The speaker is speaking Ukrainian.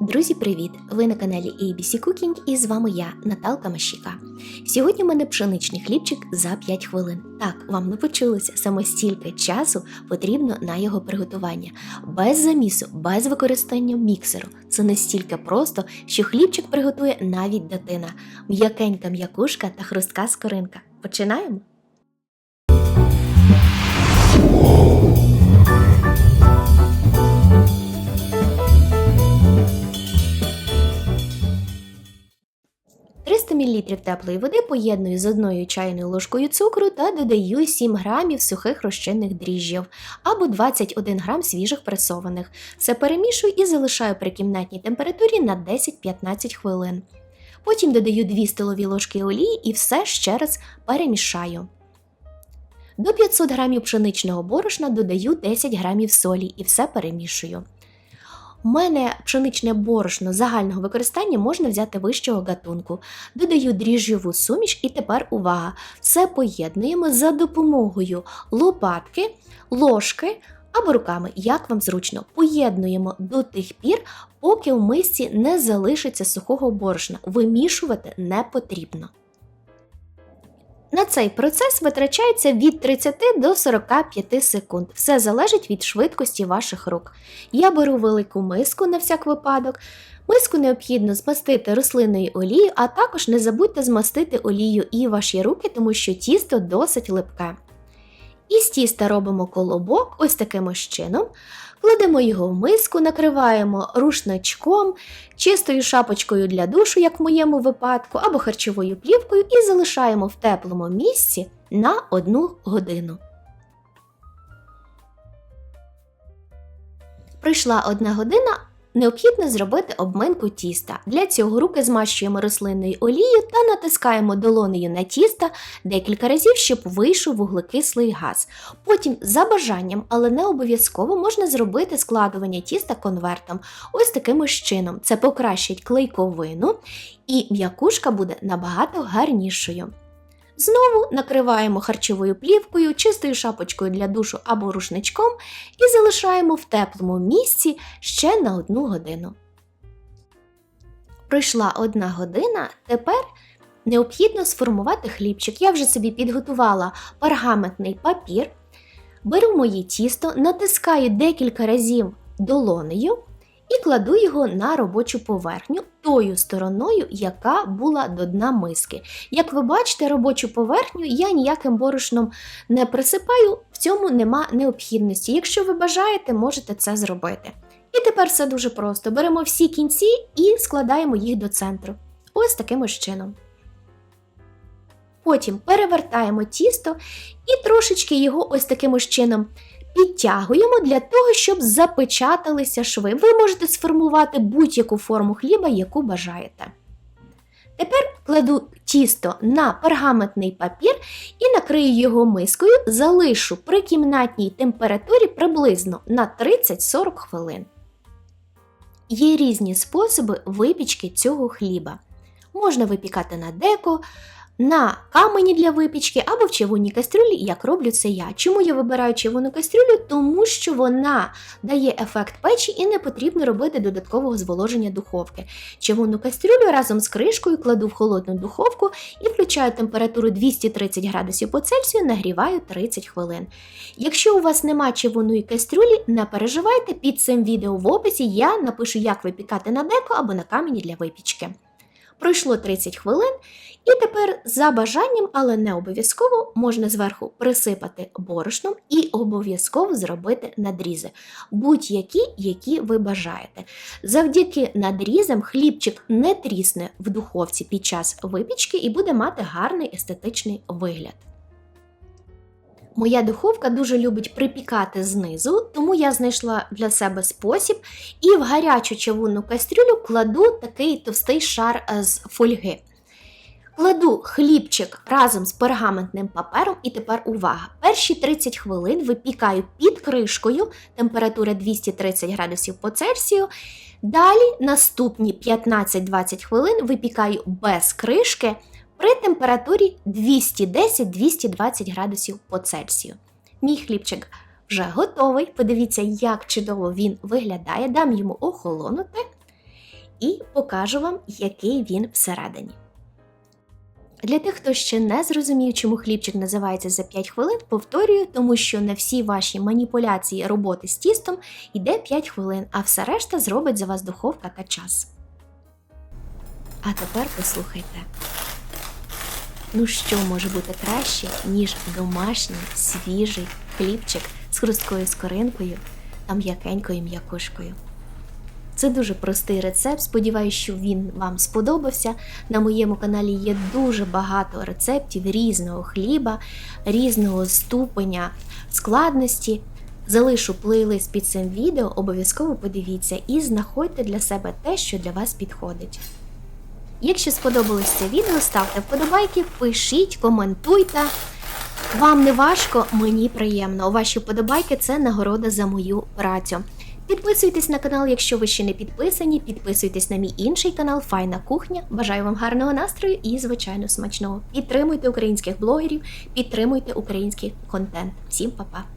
Друзі, привіт! Ви на каналі ABC Cooking і з вами я, Наталка Мащіка. Сьогодні в мене пшеничний хлібчик за 5 хвилин. Так, вам не почулося, саме стільки часу потрібно на його приготування. Без замісу, без використання міксеру. Це настільки просто, що хлібчик приготує навіть дитина. М'якенька м'якушка та хрустка скоринка. Починаємо? – мл теплої води поєдную з одною чайною ложкою цукру та додаю 7 грамів сухих розчинних дріжджів або 21 грам свіжих пресованих. Все перемішую і залишаю при кімнатній температурі на 10-15 хвилин. Потім додаю 2 столові ложки олії і все ще раз перемішаю. До 500 грамів пшеничного борошна додаю 10 грамів солі і все перемішую. У мене пшеничне борошно загального використання можна взяти вищого гатунку. Додаю дріжджову суміш і тепер увага! Все поєднуємо за допомогою лопатки, ложки або руками, як вам зручно. Поєднуємо до тих пір, поки в мисці не залишиться сухого борошна. Вимішувати не потрібно. На цей процес витрачається від 30 до 45 секунд. Все залежить від швидкості ваших рук. Я беру велику миску на всяк випадок. Миску необхідно змастити рослинною олією, а також не забудьте змастити олією і ваші руки, тому що тісто досить липке. Із тіста робимо колобок ось таким чином. Кладемо його в миску, накриваємо рушничком, чистою шапочкою для душу, як в моєму випадку, або харчовою плівкою, і залишаємо в теплому місці на 1 годину. Прийшла одна година, необхідно зробити обминку тіста. Для цього руки змащуємо рослинною олією та натискаємо долонею на тісто декілька разів, щоб вийшов вуглекислий газ. Потім, за бажанням, але не обов'язково, можна зробити складування тіста конвертом. Ось таким ось чином. Це покращить клейковину і м'якушка буде набагато гарнішою. Знову накриваємо харчовою плівкою, чистою шапочкою для душу або рушничком і залишаємо в теплому місці ще на одну годину. Пройшла одна година, тепер необхідно сформувати хлібчик. Я вже собі підготувала пергаментний папір, беру моє тісто, натискаю декілька разів долонею і кладу його на робочу поверхню тою стороною, яка була до дна миски. Як ви бачите, робочу поверхню я ніяким борошном не присипаю, в цьому нема необхідності. Якщо ви бажаєте, можете це зробити. І тепер все дуже просто: беремо всі кінці і складаємо їх до центру. Ось таким ось чином. Потім перевертаємо тісто і трошечки його ось таким ось чином підтягуємо для того, щоб запечаталися шви. Ви можете сформувати будь-яку форму хліба, яку бажаєте. Тепер кладу тісто на пергаментний папір і накрию його мискою, залишу при кімнатній температурі приблизно на 30-40 хвилин. Є різні способи випічки цього хліба. Можна випікати на деко, на камені для випічки або в чавунній кастрюлі, як роблю це я. Чому я вибираю чавунну кастрюлю? Тому що вона дає ефект печі і не потрібно робити додаткового зволоження духовки. Чавунну кастрюлю разом з кришкою кладу в холодну духовку і включаю температуру 230 градусів по Цельсію, нагріваю 30 хвилин. Якщо у вас нема чавунної кастрюлі, не переживайте, під цим відео в описі я напишу, як випікати на деко або на камені для випічки. Пройшло 30 хвилин, і тепер за бажанням, але не обов'язково, можна зверху присипати борошном і обов'язково зробити надрізи, будь-які, які ви бажаєте. Завдяки надрізам хлібчик не трісне в духовці під час випічки і буде мати гарний естетичний вигляд. Моя духовка дуже любить припікати знизу, тому я знайшла для себе спосіб і в гарячу чавунну кастрюлю кладу такий товстий шар е, з фольги. Кладу хлібчик разом з пергаментним папером, і тепер увага! Перші 30 хвилин випікаю під кришкою, температура 230 градусів по Цельсію. Далі наступні 15-20 хвилин випікаю без кришки при температурі 210-220 градусів по Цельсію. Мій хлібчик вже готовий. Подивіться, як чудово він виглядає. Дам йому охолонути. і покажу вам, який він всередині. Для тих, хто ще не зрозумів, чому хлібчик називається за 5 хвилин, повторюю, тому що на всі ваші маніпуляції роботи з тістом йде 5 хвилин, а все решта зробить за вас духовка та час. А тепер послухайте. Ну що може бути краще, ніж домашній свіжий хлібчик з хрусткою скоринкою та м'якенькою м'якушкою. Це дуже простий рецепт. Сподіваюсь, що він вам сподобався. На моєму каналі є дуже багато рецептів різного хліба, різного ступеня складності. Залишу плейлист під цим відео, обов'язково подивіться і знаходьте для себе те, що для вас підходить. Якщо сподобалось це відео, ставте вподобайки, пишіть, коментуйте. Вам не важко, мені приємно. Ваші вподобайки це нагорода за мою працю. Підписуйтесь на канал, якщо ви ще не підписані. Підписуйтесь на мій інший канал Файна кухня. Бажаю вам гарного настрою і, звичайно, смачного. Підтримуйте українських блогерів, підтримуйте український контент. Всім па-па!